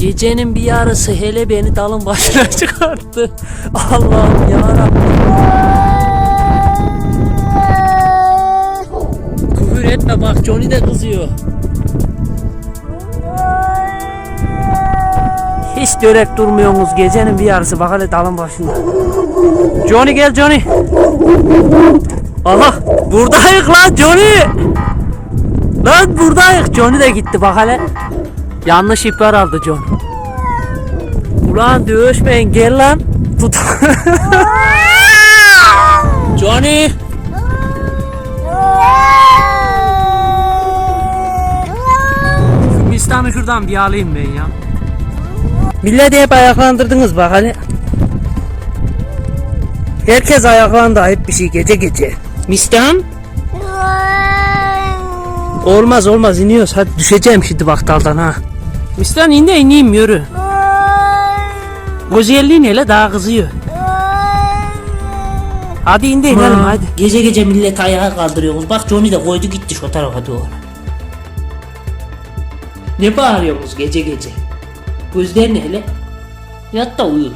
Gecenin bir yarısı hele beni dalın başına çıkarttı. Allah'ım yarabbim. Küfür etme bak Johnny de kızıyor. Hiç dörek durmuyorsunuz gecenin bir yarısı bak hele dalın başında. Johnny gel Johnny. Aha buradayık lan Johnny. Lan buradayık Johnny de gitti bak hele. Yanlış ihbar aldı John. Ulan dövüşmeyin gel lan. Tut. Johnny. Şu Mistan'ı şuradan bir alayım ben ya. Milleti hep ayaklandırdınız bak hele. Herkes ayaklandı ayıp bir şey gece gece. Mistan? Olmaz olmaz iniyoruz hadi düşeceğim şimdi bak daldan ha. Mistan in de ineyim yürü. Güzelliğin hele daha kızıyor. Hadi in de inelim hadi. Gece gece millet ayağa kaldırıyoruz. Bak Johnny de koydu gitti şu tarafa doğru. Ne bağırıyorsunuz gece gece? Gözlerini hele. Yat da uyu.